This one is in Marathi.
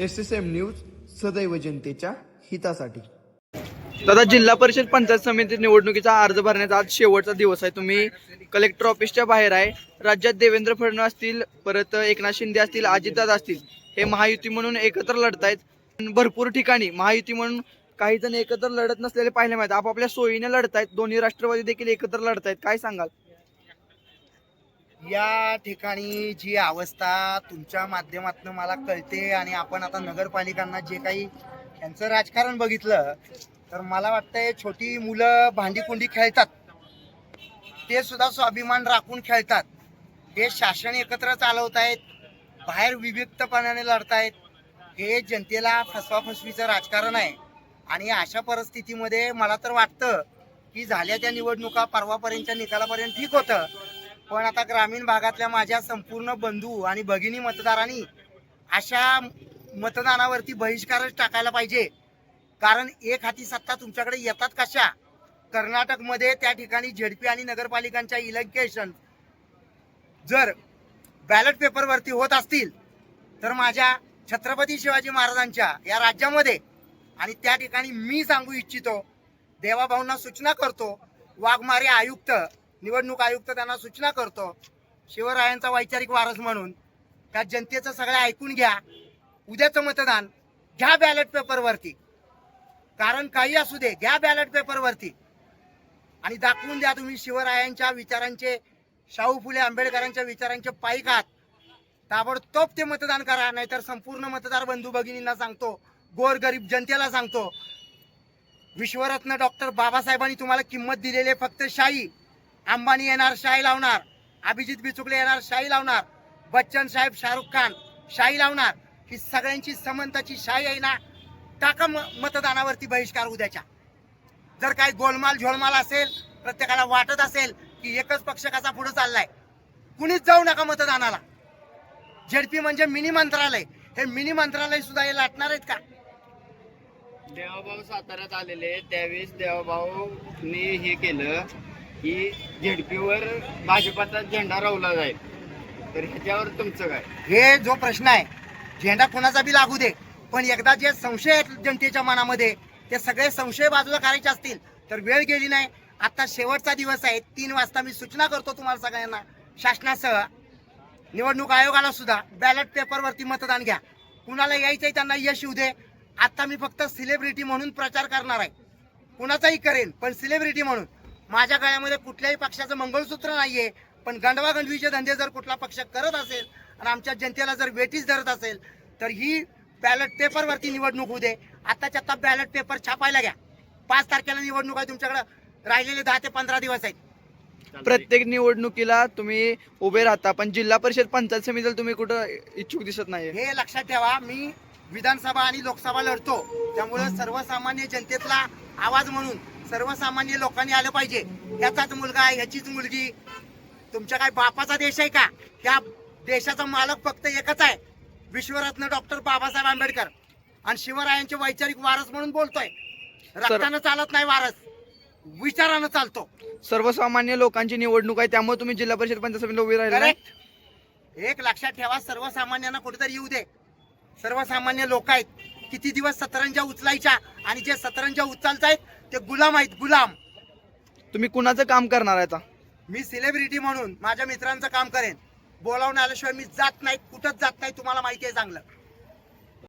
एस एस एम न्यूज सदैव जनतेच्या हितासाठी. दादा जिल्हा परिषद पंचायत समिती निवडणुकीचा अर्ज भरण्याचा आज शेवटचा दिवस आहे. तुम्ही कलेक्टर ऑफिसच्या बाहेर आहे. राज्यात देवेंद्र फडणवीस असतील परत एकनाथ शिंदे असतील अजितदादा असतील हे महायुती म्हणून एकत्र लढत आहेत. भरपूर ठिकाणी महायुती म्हणून काही जण एकत्र लढत नसलेले पाहिले माहिती आपापल्या सोयीने आहेत. दोन्ही राष्ट्रवादी देखील एकत्र लढत आहेत. काय सांगाल? या ठिकाणी जी अवस्था तुमच्या माध्यमातून मला कळते आणि आपण आता नगरपालिकांना जे काही यांचं राजकारण बघितलं तर मला वाटतंय छोटी मुलं भांडीकुंडी खेळतात. ते सुद्धा स्वाभिमान राखून खेळतात. हे शासन एकत्र चालवत आहेत बाहेर विविक्तपणाने लढतायत हे जनतेला फसवाफसवीचं राजकारण आहे. आणि अशा परिस्थितीमध्ये मला तर वाटतं की झाल्या त्या निवडणुका परवापर्यंतच्या निकालापर्यंत ठीक होतं. पण आता ग्रामीण भागातल्या माझ्या संपूर्ण बंधू आणि भगिनी मतदारांनी अशा मतदानावरती बहिष्कारच टाकायला पाहिजे. कारण एक हाती सत्ता तुमच्याकडे येतात कशा? कर्नाटकमध्ये त्या ठिकाणी झेडपी आणि नगरपालिकांच्या इलेक्शन जर बॅलेट पेपरवरती होत असतील तर माझ्या छत्रपती शिवाजी महाराजांच्या या राज्यामध्ये आणि त्या ठिकाणी मी सांगू इच्छितो देवाभाऊंना सूचना करतो वाघमारे आयुक्त निवडणूक आयुक्त त्यांना सूचना करतो. शिवरायांचा वैचारिक वारस म्हणून. त्या जनतेचं सगळं ऐकून घ्या. उद्याचं मतदान घ्या बॅलेट पेपरवरती कारण काही असू दे घ्या बॅलेट पेपरवरती आणि दाखवून द्या तुम्ही शिवरायांच्या विचारांचे शाहू फुले आंबेडकरांच्या विचारांचे पाईक आहात ताबडतोब ते मतदान करा नाहीतर संपूर्ण मतदार बंधू भगिनींना सांगतो गोरगरीब जनतेला सांगतो. विश्वरत्न डॉक्टर बाबासाहेबांनी तुम्हाला किंमत दिलेली फक्त शाही. अंबानी येणार शाही लावणार. अभिजित बिचुकले येणार शाही लावणार. बच्चन साहेब शाहरुख खान शाही लावणार. ही सगळ्यांची समंताची शाही आहे ना टाका मतदानावरती बहिष्कार उद्याच्या. जर काही गोलमाल झोलमाल असेल प्रत्येकाला वाटत असेल की एकच पक्ष कसा पुढे चाललाय कुणीच जाऊ नका मतदानाला. झेडपी म्हणजे मिनी मंत्रालय. हे मिनी मंत्रालय सुद्धा हे लाटणार आहेत का? देवाभाऊ साताऱ्यात आलेले त्यावेळेस देवाभाऊनी हे केलं. की झेडपीवर भाजपाचा झेंडा रावला जाईल. तर ह्याच्यावर तुमचं काय? हे जो प्रश्न आहे झेंडा कोणाचा बी लागू दे पण एकदा जे संशय आहेत जनतेच्या मनामध्ये ते सगळे संशय बाजूला करायचे असतील तर वेळ गेली नाही. आता शेवटचा दिवस आहे तीन वाजता मी सूचना करतो तुम्हाला सगळ्यांना. शासनासह निवडणूक आयोगाला सुद्धा बॅलेट पेपरवरती मतदान घ्या. कुणाला यायचंय त्यांना यश येऊ दे. आता मी फक्त सेलिब्रिटी म्हणून प्रचार करणार आहे. कुणाचाही करेन पण सेलिब्रिटी म्हणून. माझ्या गळ्यामध्ये कुठल्याही पक्षाचं मंगळसूत्र नाहीये पण गंडवा गंडवीचे धंदे जर कुठला पक्ष करत असेल आणि आमच्या जनतेला जर वेटीस धरत असेल तर ही बॅलेट पेपरवरती निवडणूक होऊ दे. आताच्या आता बॅलेट पेपर छापायला घ्या. पाच तारखेला निवडणूक आहे तुमच्याकडे. राहिलेले दहा ते पंधरा दिवस आहेत. प्रत्येक निवडणुकीला तुम्ही उभे राहता पण जिल्हा परिषद पंचायत समितीला तुम्ही कुठं इच्छुक दिसत नाही हे लक्षात ठेवा मी विधानसभा आणि लोकसभा लढतो. त्यामुळे सर्वसामान्य जनतेतला आवाज म्हणून सर्वसामान्य लोकांनी आलं पाहिजे. याचाच मुलगा आहे ह्याचीच मुलगी. तुमच्या काय बापाचा देश आहे का? या देशाचा मालक फक्त एकच आहे. विश्वरत्न डॉक्टर बाबासाहेब आंबेडकर. आणि शिवरायांचे वैचारिक वारस म्हणून बोलतोय. रक्तानं चालत नाही वारस. विचारानं चालतो. सर्वसामान्य लोकांची निवडणूक आहे त्यामुळे तुम्ही जिल्हा परिषद पंचायत समितीला उभे राहिले एक लक्षात ठेवा सर्वसामान्यांना कुठेतरी येऊ दे. सर्वसामान्य लोक आहेत. किती दिवस सतरंजा उचलायच्या आणि जे सतरंजा उचलतायत ते गुलाम आहेत गुलाम. तुम्ही कुणाचं काम करणार आहे आता? मी सेलिब्रिटी म्हणून माझ्या मित्रांचं काम करेन. बोलावून आल्याशिवाय मी जात नाही कुठंच जात नाही तुम्हाला माहिती आहे चांगलं.